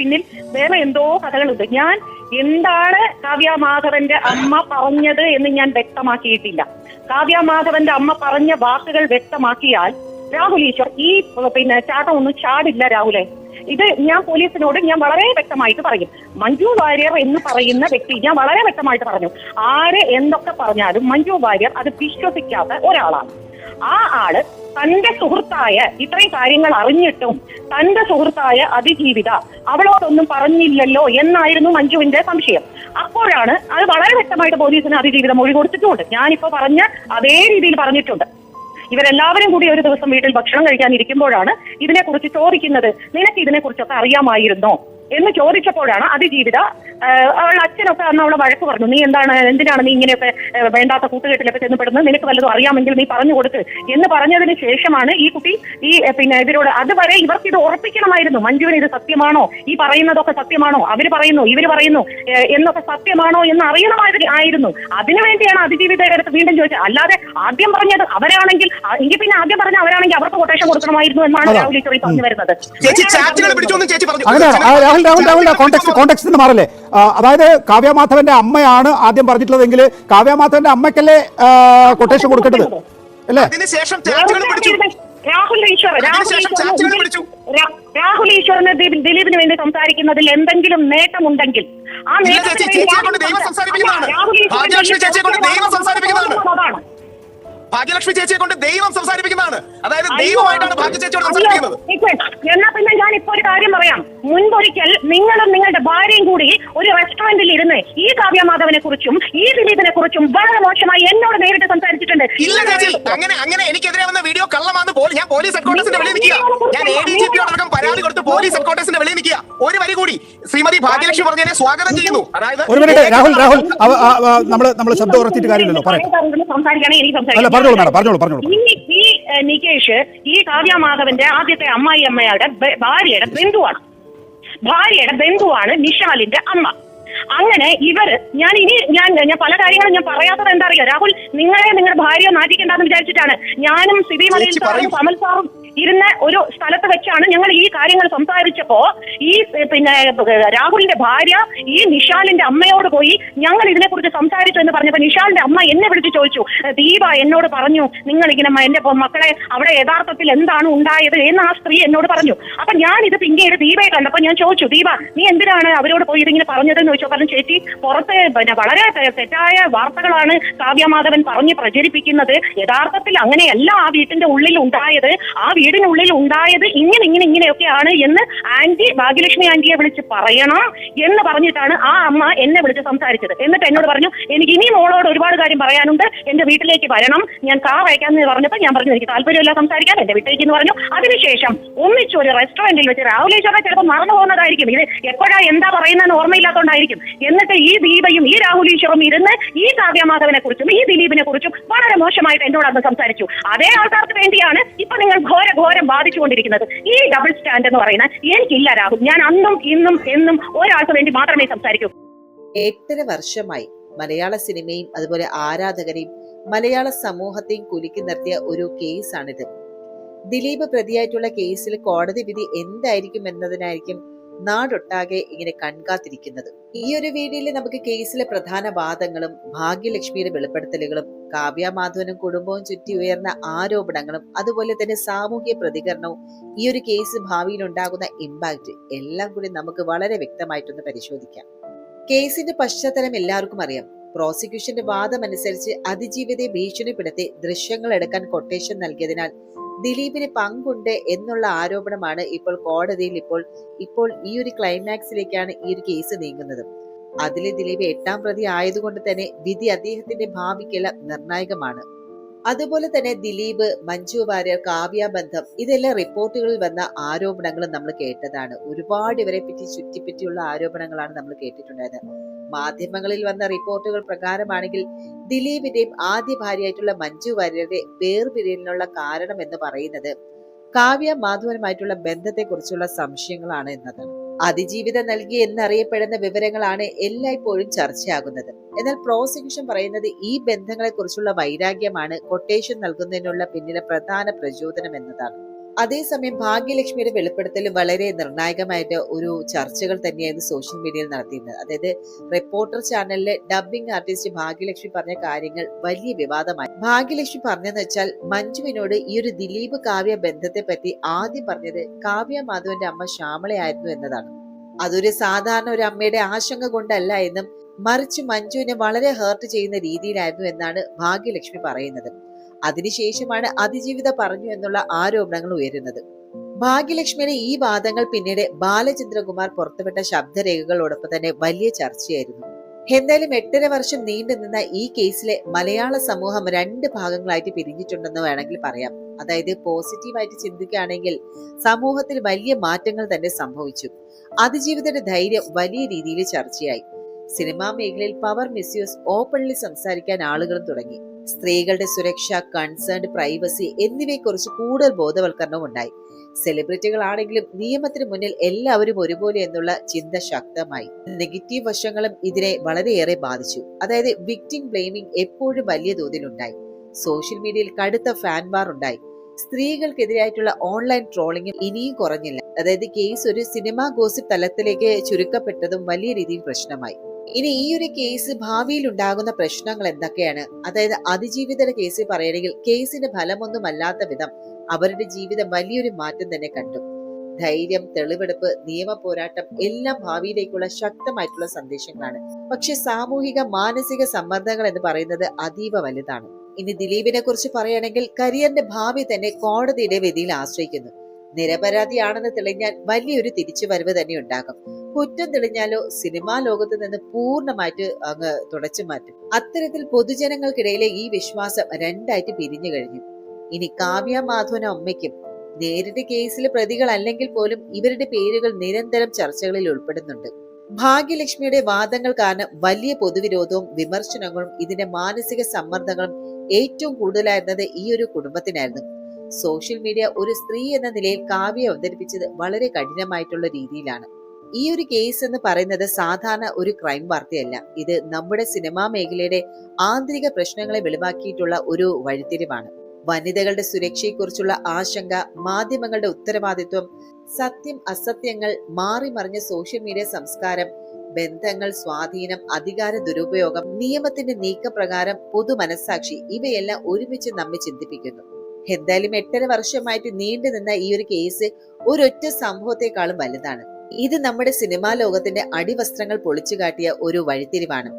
പിന്നിൽ വേറെ എന്തോ കഥകളുണ്ട്. ഞാൻ എന്താണ് കാവ്യ മാധവന്റെ അമ്മ പറഞ്ഞത് എന്ന് ഞാൻ വ്യക്തമാക്കിയിട്ടില്ല. കാവ്യ മാധവന്റെ അമ്മ പറഞ്ഞ വാക്കുകൾ വ്യക്തമാക്കിയാൽ രാഹുൽ ഈശ്വർ ഈ പിന്നെ ചാട്ടം ഒന്നും ചാടില്ല രാഹുലെ. ഇത് ഞാൻ പോലീസിനോട് ഞാൻ വളരെ വ്യക്തമായിട്ട് പറയും. മഞ്ജു വാര്യർ എന്ന് പറയുന്ന വ്യക്തി ഞാൻ വളരെ വ്യക്തമായിട്ട് പറഞ്ഞു. ആര് എന്തൊക്കെ പറഞ്ഞാലും മഞ്ജു വാര്യർ അത് വിശ്വസിക്കാത്ത ഒരാളാണ്. ആ ആൾ തന്റെ സുഹൃത്തായ ഇത്രയും കാര്യങ്ങൾ അറിഞ്ഞിട്ടും തന്റെ സുഹൃത്തായ അതിജീവിത അവളോടൊന്നും പറഞ്ഞില്ലല്ലോ എന്നായിരുന്നു മഞ്ജുവിന്റെ സംശയം. അപ്പോഴാണ് അത് വളരെ വ്യക്തമായിട്ട് പോലീസിന് അതിജീവിത മൊഴി കൊടുത്തിട്ടുണ്ട്. ഞാനിപ്പോ പറഞ്ഞ അതേ രീതിയിൽ പറഞ്ഞിട്ടുണ്ട്. ഇവരെല്ലാവരും കൂടി ഒരു ദിവസം വീട്ടിൽ ഭക്ഷണം കഴിക്കാൻ ഇരിക്കുമ്പോഴാണ് ഇതിനെക്കുറിച്ച് ചോദിക്കുന്നത്. നിനക്ക് ഇതിനെക്കുറിച്ചൊക്കെ അറിയാമായിരുന്നോ? എന്ന് ചോദിച്ചപ്പോഴാണ് അതിജീവിത അവളുടെ അച്ഛനൊക്കെ അന്ന് അവളെ വഴക്ക് പറഞ്ഞു നീ എന്താണ് എന്തിനാണ് നീ ഇങ്ങനെയൊക്കെ വേണ്ടാത്ത കൂട്ടുകെട്ടിലൊക്കെ ചെന്നപ്പെടുന്നത് നിനക്ക് വല്ലതും അറിയാമെങ്കിൽ നീ പറഞ്ഞു കൊടുക്ക്. എന്ന് പറഞ്ഞതിന് ശേഷമാണ് ഈ കുട്ടി ഈ പിന്നെ ഇവരോട് അതുവരെ ഇവർക്ക് ഇത് ഉറപ്പിക്കണമായിരുന്നു. മഞ്ജുവിന് ഇത് സത്യമാണോ? ഈ പറയുന്നതൊക്കെ സത്യമാണോ? അവർ പറയുന്നു ഇവർ പറയുന്നു എന്നൊക്കെ സത്യമാണോ എന്ന് അറിയണമായിരുന്നു ആയിരുന്നു. അതിനുവേണ്ടിയാണ് അതിജീവിതയുടെ അടുത്ത് വീണ്ടും ചോദിച്ചത്. അല്ലാതെ ആദ്യം പറഞ്ഞത് അവരാണെങ്കിൽ എങ്കിൽ പിന്നെ ആദ്യം പറഞ്ഞ അവരാണെങ്കിൽ അവർക്ക് കൊട്ടേഷൻ കൊടുക്കണമായിരുന്നു എന്നാണ്. രാഹുൽ ഈശ്വറി പറഞ്ഞു വരുന്നത്. കോണ്ടെക്സ്റ്റ് കോണ്ടെക്സ്റ്റ് മാറല്ലേ? അതായത് കാവ്യമാധവന്റെ അമ്മയാണ് ആദ്യം പറഞ്ഞിട്ടുള്ളതെങ്കിൽ കാവ്യമാധവന്റെ അമ്മയ്ക്കല്ലേ കൊട്ടേഷൻ കൊടുക്കേണ്ടത്? അല്ലേ? അതിനുശേഷം രാഹുൽ ഈശ്വർ രാഹുൽ ഈശ്വറിന് ദിലീപിന് വേണ്ടി സംസാരിക്കുന്നതിൽ എന്തെങ്കിലും നേട്ടമുണ്ടെങ്കിൽ ആ നേട്ടം. രാഹുൽ സംസാരിപ്പിക്കുന്നതാണ്. ഭാഗ്യലക്ഷ്മി ചേച്ചിയെ കൊണ്ട് ദൈവം സംസാരിപ്പിക്കുന്നതാണ്. അതായത് ദൈവമായിട്ടാണ് ഭാഗ്യ ചേച്ചിയോട് സംസാരിക്കുന്നത് എന്നാ പിന്നെ ഞാൻ ഇപ്പൊ ഒരു കാര്യം പറയാം. മുൻപൊരിക്കൽ നിങ്ങളും നിങ്ങളുടെ ഭാര്യയും കൂടി ഒരു റെസ്റ്റോറന്റിൽ ഇരുന്ന് ഈ കാവ്യമാധവനെ കുറിച്ചും ഈ ദിലീപിനെ കുറിച്ചും വളരെ മോശമായി എന്നോട് നേരിട്ട് സംസാരിച്ചിട്ടുണ്ട്. ഇല്ല ചേച്ചി. അങ്ങനെ അങ്ങനെ എനിക്കെതിരെ വന്ന വീഡിയോ കള്ളമാണെന്ന് പോലും ഞാൻ പോലീസ് ഹെഡ്ക്വാർട്ടേഴ്സിന്റെ വെളിയിൽ നിൽക്കുക. ഞാൻ എ ഡി ജി പി അടക്കം പരാതി കൊടുത്ത് പോലീസ് ഹെഡ്ക്വാർട്ടേഴ്സിന്റെ വെളിയിൽ നിൽക്കുക. ഒരു വരി കൂടി. ശ്രീമതി ഭാഗ്യലക്ഷ്മി പറഞ്ഞതിനെ സ്വാഗതം ചെയ്യുന്നു. അതായത് ഒരു മിനിറ്റ് രാഹുൽ രാഹുൽ നമ്മൾ നമ്മൾ ശബ്ദം ഉറച്ചിട്ട് കാര്യമില്ലല്ലോ. അല്ല പറഞ്ഞോളൂ മാഡം പറഞ്ഞോളൂ പറഞ്ഞോളൂ. ഈ നികേഷ് ഈ കാവ്യ മാധവന്റെ ആദ്യത്തെ അമ്മായി അമ്മയുടെ ഭാര്യയുടെ ബന്ധുവാണ്. ഭാര്യയുടെ ബന്ധുവാണ് നിഷാലിന്റെ അമ്മ. അങ്ങനെ ഇവർ ഞാൻ ഇനി ഞാൻ ഞാൻ പല കാര്യങ്ങളും ഞാൻ പറയാത്തത് എന്താ അറിയാം? രാഹുൽ നിങ്ങളെ നിങ്ങളുടെ ഭാര്യയെ നാട്ടിക്കണ്ടെന്ന് വിചാരിച്ചിട്ടാണ് ഞാനും സിബി മലയിൽ സാറും കമൽ സാറും ഇരുന്ന ഒരു സ്ഥലത്ത് വെച്ചാണ് ഞങ്ങൾ ഈ കാര്യങ്ങൾ സംസാരിച്ചപ്പോ ഈ പിന്നെ രാഹുലിന്റെ ഭാര്യ ഈ നിഷാലിന്റെ അമ്മയോട് പോയി ഞങ്ങൾ ഇതിനെക്കുറിച്ച് സംസാരിച്ചു എന്ന് പറഞ്ഞപ്പോ നിഷാലിന്റെ അമ്മ എന്നെ വിളിച്ച് ചോദിച്ചു "ഏഹ്, ദീപ എന്നോട് പറഞ്ഞു നിങ്ങൾ ഇങ്ങനെ എന്റെ മക്കളെ അവിടെ യഥാർത്ഥത്തിൽ എന്താണ് ഉണ്ടായത്? എന്ന് ആ സ്ത്രീ എന്നോട് പറഞ്ഞു. അപ്പൊ ഞാൻ ഇത് പിന്നീട് ദീപയെ കണ്ടപ്പോ ഞാൻ ചോദിച്ചു ദീപ നീ എന്തിനാണ് അവരോട് പോയി ഇതിങ്ങനെ പറഞ്ഞതെന്ന് ചോദിച്ചു പറഞ്ഞു ചേച്ചി പുറത്ത് പിന്നെ വളരെ തെറ്റായ വാർത്തകളാണ് കാവ്യമാധവൻ പറഞ്ഞ് പ്രചരിപ്പിക്കുന്നത്. യഥാർത്ഥത്തിൽ അങ്ങനെയല്ല ആ വീട്ടിന്റെ ഉള്ളിൽ ഉണ്ടായത്. ആ വീടിനുള്ളിൽ ഉണ്ടായത് ഇങ്ങനെ ഇങ്ങനെ ഇങ്ങനെയൊക്കെയാണ് എന്ന് ആന്റി ഭാഗ്യലക്ഷ്മി ആന്റിയെ വിളിച്ച് പറയണം എന്ന് പറഞ്ഞിട്ടാണ് ആ അമ്മ എന്നെ വിളിച്ച് സംസാരിച്ചത്. എന്നിട്ട് എന്നോട് പറഞ്ഞു എനിക്ക് ഇനി മോളോട് ഒരുപാട് കാര്യം പറയാനുണ്ട്. എന്റെ വീട്ടിലേക്ക് വരണം. ഞാൻ കാർ അയക്കാന്ന് പറഞ്ഞപ്പോൾ ഞാൻ പറഞ്ഞു എനിക്ക് താല്പര്യമില്ല സംസാരിക്കാൻ. എന്റെ വീട്ടിലേക്ക് എന്ന് പറഞ്ഞു. അതിനുശേഷം ഒന്നിച്ച് ഒരു റെസ്റ്റോറന്റിൽ വെച്ച് രാഹുലേശ്വരനെ ചിലപ്പോൾ മറന്നു പോകുന്നതായിരിക്കും. ഇത് എപ്പോഴാ എന്താ പറയുന്നതെന്ന് ഓർമ്മയില്ലാത്തതുകൊണ്ടായിരിക്കും എന്നിട്ട് ഈ ദീപയും ഈ രാഹുൽ ഈശ്വറും ഇരുന്ന് ഈ കാവ്യമാധവനെ കുറിച്ചും ഈ ദിലീപിനെ കുറിച്ചും വളരെ മോശമായിട്ട് എന്നോട് അന്ന് സംസാരിച്ചു. അതേ ആൾക്കാർക്ക് വേണ്ടിയാണ് ഇപ്പൊ നിങ്ങൾ ഘോര ഘോരം ബാധിച്ചുകൊണ്ടിരിക്കുന്നത്. ഈ ഡബിൾ സ്റ്റാൻഡ് എന്ന് പറയുന്ന എനിക്കില്ല രാഹുൽ ഞാൻ അന്നും ഇന്നും എന്നും ഒരാൾക്ക് വേണ്ടി മാത്രമേ സംസാരിക്കൂ. എട്ടര വർഷമായി മലയാള സിനിമയും അതുപോലെ ആരാധകരെയും മലയാള സമൂഹത്തെയും കുലുക്കി നിർത്തിയ ഒരു കേസാണിത്. ദിലീപ് പ്രതിയായിട്ടുള്ള കേസിൽ കോടതി വിധി എന്തായിരിക്കും എന്നതിനായിരിക്കും നാടൊട്ടാകെ ഇങ്ങനെ കൺകാത്തിരിക്കുന്നത്. ഈ ഒരു വീഡിയോയിൽ നമുക്ക് കേസിലെ പ്രധാന വാദങ്ങളും ഭാഗ്യലക്ഷ്മിയുടെ വെളിപ്പെടുത്തലുകളും കാവ്യ മാധവനും കുടുംബവും ചുറ്റി ഉയർന്ന ആരോപണങ്ങളും അതുപോലെ തന്നെ സാമൂഹ്യ പ്രതികരണവും ഈ ഒരു കേസ് ഭാവിയിൽ ഉണ്ടാകുന്ന ഇമ്പാക്റ്റ് എല്ലാം കൂടി നമുക്ക് വളരെ വ്യക്തമായിട്ടൊന്ന് പരിശോധിക്കാം. കേസിന്റെ പശ്ചാത്തലം എല്ലാവർക്കും അറിയാം. പ്രോസിക്യൂഷന്റെ വാദമനുസരിച്ച് അതിജീവിതയെ ഭീഷണിപ്പെടുത്തി ദൃശ്യങ്ങൾ എടുക്കാൻ കൊട്ടേഷൻ നൽകിയതിനാൽ ദിലീപിന് പങ്കുണ്ട് എന്നുള്ള ആരോപണമാണ് ഇപ്പോൾ കോടതിയിൽ ഇപ്പോൾ ഇപ്പോൾ ഈ ഒരു ക്ലൈമാക്സിലേക്കാണ് ഈ ഒരു കേസ് നീങ്ങുന്നത്. അതിലെ ദിലീപ് എട്ടാം പ്രതി ആയതുകൊണ്ട് തന്നെ വിധി അദ്ദേഹത്തിന്റെ ഭാവിക്കെല്ലാം നിർണായകമാണ്. അതുപോലെ തന്നെ ദിലീപ് മഞ്ജു വാര്യർ കാവ്യ ബന്ധം ഇതെല്ലാം റിപ്പോർട്ടുകളിൽ വന്ന ആരോപണങ്ങളും നമ്മൾ കേട്ടതാണ്. ഒരുപാട് ഇവരെ പറ്റി ചുറ്റിപ്പറ്റിയുള്ള ആരോപണങ്ങളാണ് നമ്മൾ കേട്ടിട്ടുണ്ടായത്. മാധ്യമങ്ങളിൽ വന്ന റിപ്പോർട്ടുകൾ പ്രകാരമാണെങ്കിൽ ദിലീപിന്റെയും ആദ്യ ഭാര്യയായിട്ടുള്ള മഞ്ജു വാര്യരുടെ വേർപിരിയലിനുള്ള കാരണം എന്ന് പറയുന്നത് കാവ്യ മാധവനുമായിട്ടുള്ള ബന്ധത്തെക്കുറിച്ചുള്ള സംശയങ്ങളാണ് എന്നതാണ് അതിജീവിതം നൽകി എന്നറിയപ്പെടുന്ന വിവരങ്ങളാണ് എല്ലായ്പ്പോഴും ചർച്ചയാകുന്നത്. എന്നാൽ പ്രോസിക്യൂഷൻ പറയുന്നത് ഈ ബന്ധങ്ങളെക്കുറിച്ചുള്ള വൈരാഗ്യമാണ് കൊട്ടേഷൻ നൽകുന്നതിനുള്ള പിന്നിലെ പ്രധാന പ്രചോദനം എന്നതാണ്. അതേസമയം ഭാഗ്യലക്ഷ്മിയുടെ വെളിപ്പെടുത്തൽ വളരെ നിർണായകമായിട്ട് ഒരു ചർച്ചകൾ തന്നെയായിരുന്നു സോഷ്യൽ മീഡിയയിൽ നടത്തിയിരുന്നത്. അതായത് റിപ്പോർട്ടർ ചാനലിലെ ഡബ്ബിംഗ് ആർട്ടിസ്റ്റ് ഭാഗ്യലക്ഷ്മി പറഞ്ഞ കാര്യങ്ങൾ വലിയ വിവാദമായി. ഭാഗ്യലക്ഷ്മി പറഞ്ഞതെന്ന് വെച്ചാൽ മഞ്ജുവിനോട് ഈ ഒരു ദിലീപ് കാവ്യ ബന്ധത്തെ പറ്റി ആദ്യം പറഞ്ഞത് കാവ്യ മാധവന്റെ അമ്മ ശ്യാമളയായിരുന്നു എന്നതാണ്. അതൊരു സാധാരണ ഒരു അമ്മയുടെ ആശങ്ക കൊണ്ടല്ല എന്നും മറിച്ച് മഞ്ജുവിനെ വളരെ ഹേർട്ട് ചെയ്യുന്ന രീതിയിലായിരുന്നു എന്നാണ് ഭാഗ്യലക്ഷ്മി പറയുന്നത്. അതിനുശേഷമാണ് അതിജീവിത പറഞ്ഞു എന്നുള്ള ആരോപണങ്ങൾ ഉയരുന്നത്. ഭാഗ്യലക്ഷ്മിയുടെ ഈ വാദങ്ങൾ പിന്നീട് ബാലചന്ദ്രകുമാർ പുറത്തുവിട്ട ശബ്ദരേഖകളോടൊപ്പം തന്നെ വലിയ ചർച്ചയായിരുന്നു. എന്തായാലും എട്ടര വർഷം നീണ്ടു നിന്ന ഈ കേസിലെ മലയാള സമൂഹം രണ്ട് ഭാഗങ്ങളായിട്ട് പിരിഞ്ഞിട്ടുണ്ടെന്ന് വേണമെങ്കിൽ പറയാം. അതായത് പോസിറ്റീവായിട്ട് ചിന്തിക്കുകയാണെങ്കിൽ സമൂഹത്തിൽ വലിയ മാറ്റങ്ങൾ തന്നെ സംഭവിച്ചു. അതിജീവിതയുടെ ധൈര്യം വലിയ രീതിയിൽ ചർച്ചയായി. സിനിമാ മേഖലയിൽ പവർ മിസ്യൂസ് ഓപ്പൺലി സംസാരിക്കാൻ ആളുകളും തുടങ്ങി. സ്ത്രീകളുടെ സുരക്ഷ കൺസേൺഡ് പ്രൈവസി എന്നിവയെക്കുറിച്ച് കൂടുതൽ ബോധവൽക്കരണവും ഉണ്ടായി. സെലിബ്രിറ്റികളാണെങ്കിലും നിയമത്തിന് മുന്നിൽ എല്ലാവരും ഒരുപോലെ എന്നുള്ള ചിന്ത ശക്തമായി. നെഗറ്റീവ് വശങ്ങളും ഇതിനെ വളരെയേറെ ബാധിച്ചു. അതായത് വിക്ടിം ബ്ലെയിമിംഗ് എപ്പോഴും വലിയ തോതിലുണ്ടായി. സോഷ്യൽ മീഡിയയിൽ കടുത്ത ഫാൻ വാർ ഉണ്ടായി. സ്ത്രീകൾക്കെതിരായിട്ടുള്ള ഓൺലൈൻ ട്രോളിംഗ് ഇനിയും കുറഞ്ഞില്ല. അതായത് കേസ് ഒരു സിനിമാ ഗോസിപ്പ് തലത്തിലേക്ക് ചുരുക്കപ്പെട്ടതും വലിയ രീതിയിൽ പ്രശ്നമായി. ഇനി ഈ ഒരു കേസ് ഭാവിയിൽ ഉണ്ടാകുന്ന പ്രശ്നങ്ങൾ എന്തൊക്കെയാണ്? അതായത് അതിജീവിതയുടെ കേസ് പറയുകയാണെങ്കിൽ കേസിന് ഫലമൊന്നുമല്ലാത്ത വിധം അവരുടെ ജീവിതം വലിയൊരു മാറ്റം തന്നെ കണ്ടു. ധൈര്യം തെളിവെടുപ്പ് നിയമ പോരാട്ടം എല്ലാം ഭാവിയിലേക്കുള്ള ശക്തമായിട്ടുള്ള സന്ദേശങ്ങളാണ്. പക്ഷെ സാമൂഹിക മാനസിക സമ്മർദ്ദങ്ങൾ എന്ന് പറയുന്നത് അതീവ വലുതാണ്. ഇനി ദിലീപിനെ കുറിച്ച് പറയുകയാണെങ്കിൽ കരിയറിന്റെ ഭാവി തന്നെ കോടതിയുടെ വിധിയിൽ ആശ്രയിക്കുന്നു. നിരപരാധിയാണെന്ന് തെളിഞ്ഞാൽ വലിയൊരു തിരിച്ചുവരവ് തന്നെ ഉണ്ടാകും. കുറ്റം തെളിഞ്ഞാലോ സിനിമാ ലോകത്ത് നിന്ന് പൂർണമായിട്ട് അങ്ങ് തുടച്ചു മാറ്റും. അത്തരത്തിൽ പൊതുജനങ്ങൾക്കിടയിലെ ഈ വിശ്വാസം രണ്ടായിട്ട് പിരിഞ്ഞു കഴിഞ്ഞു. ഇനി കാവ്യ മാധവന അമ്മയ്ക്കും നേരിട്ട് കേസിലെ പ്രതികളല്ലെങ്കിൽ പോലും ഇവരുടെ പേരുകൾ നിരന്തരം ചർച്ചകളിൽ ഉൾപ്പെടുന്നുണ്ട്. ഭാഗ്യലക്ഷ്മിയുടെ വാദങ്ങൾ കാരണം വലിയ പൊതുവിരോധവും വിമർശനങ്ങളും ഇതിന്റെ മാനസിക സമ്മർദ്ദങ്ങളും ഏറ്റവും കൂടുതലായിരുന്നത് ഈ ഒരു കുടുംബത്തിനായിരുന്നു. സോഷ്യൽ മീഡിയ ഒരു സ്ത്രീ എന്ന നിലയിൽ കാവ്യ അവതരിപ്പിച്ചത് വളരെ കഠിനമായിട്ടുള്ള രീതിയിലാണ്. ഈ ഒരു കേസ് എന്ന് പറയുന്നത് സാധാരണ ഒരു ക്രൈം വാർത്തയല്ല. ഇത് നമ്മുടെ സിനിമാ മേഖലയുടെ ആന്തരിക പ്രശ്നങ്ങളെ വെളിവാക്കിയിട്ടുള്ള ഒരു വഴിത്തിരിവാണ്. വനിതകളുടെ സുരക്ഷയെക്കുറിച്ചുള്ള ആശങ്ക മാധ്യമങ്ങളുടെ ഉത്തരവാദിത്വം സത്യം അസത്യങ്ങൾ മാറിമറിഞ്ഞ സോഷ്യൽ മീഡിയ സംസ്കാരം ബന്ധങ്ങൾ സ്വാധീനം അധികാര ദുരുപയോഗം നിയമത്തിന്റെ നീക്കപ്രകാരം പൊതു മനസ്സാക്ഷി ഇവയെല്ലാം ഒരുമിച്ച് നമ്മെ ചിന്തിപ്പിക്കുന്നു. എന്തായാലും എട്ടര വർഷമായിട്ട് നീണ്ടു നിന്ന ഈ ഒരു കേസ് ഒരൊറ്റ സംഭവത്തെക്കാളും വലുതാണ്. ഇത് നമ്മുടെ സിനിമാ ലോകത്തിന്റെ അടിവസ്ത്രങ്ങൾ പൊളിച്ചു കാട്ടിയ ഒരു വഴിത്തിരിവാണ്.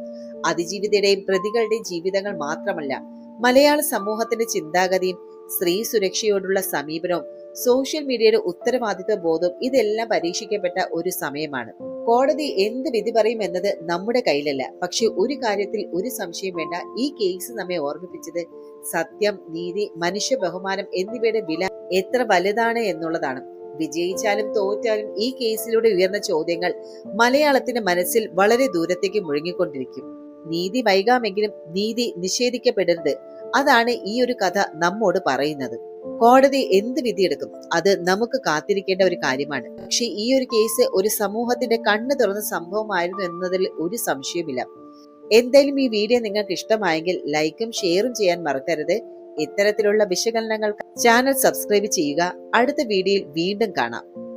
അതിജീവിതയുടെയും പ്രതികളുടെയും ജീവിതങ്ങൾ മാത്രമല്ല മലയാള സമൂഹത്തിന്റെ ചിന്താഗതിയും സ്ത്രീ സുരക്ഷയോടുള്ള സമീപനവും സോഷ്യൽ മീഡിയയുടെ ഉത്തരവാദിത്വ ബോധം ഇതെല്ലാം പരീക്ഷിക്കപ്പെട്ട ഒരു സമയമാണ്. കോടതി എന്ത് വിധി പറയും എന്നത് നമ്മുടെ കയ്യിലല്ല. പക്ഷെ ഒരു കാര്യത്തിൽ ഒരു സംശയം വേണ്ട. ഈ കേസ് നമ്മെ ഓർമ്മിപ്പിച്ചത് സത്യം നീതി മനുഷ്യ ബഹുമാനം എന്നിവയുടെ വില എത്ര വലുതാണ് എന്നുള്ളതാണ്. വിജയിച്ചാലും തോറ്റാലും ഈ കേസിലൂടെ ഉയർന്ന ചോദ്യങ്ങൾ മലയാളത്തിന്റെ മനസ്സിൽ വളരെ ദൂരത്തേക്ക് മുഴുങ്ങിക്കൊണ്ടിരിക്കും. നീതി വൈകാമെങ്കിലും നീതി നിഷേധിക്കപ്പെടരുത്. അതാണ് ഈ ഒരു കഥ നമ്മോട് പറയുന്നത്. കോടതി എന്ത് വിധിയെടുക്കും? അത് നമുക്ക് കാത്തിരിക്കേണ്ട ഒരു കാര്യമാണ്. പക്ഷെ ഈ ഒരു കേസ് ഒരു സമൂഹത്തിന്റെ കണ്ണു തുറന്ന സംഭവമായിരുന്നു എന്നതിൽ ഒരു സംശയമില്ല എന്തായാലും ഈ വീഡിയോ നിങ്ങൾക്ക് ഇഷ്ടമായെങ്കിൽ ലൈക്കും ഷെയറും ചെയ്യാൻ മറക്കരുത്. ഇത്തരത്തിലുള്ള വിശകലനങ്ങൾ ചാനൽ സബ്സ്ക്രൈബ് ചെയ്യുക. അടുത്ത വീഡിയോയിൽ വീണ്ടും കാണാം.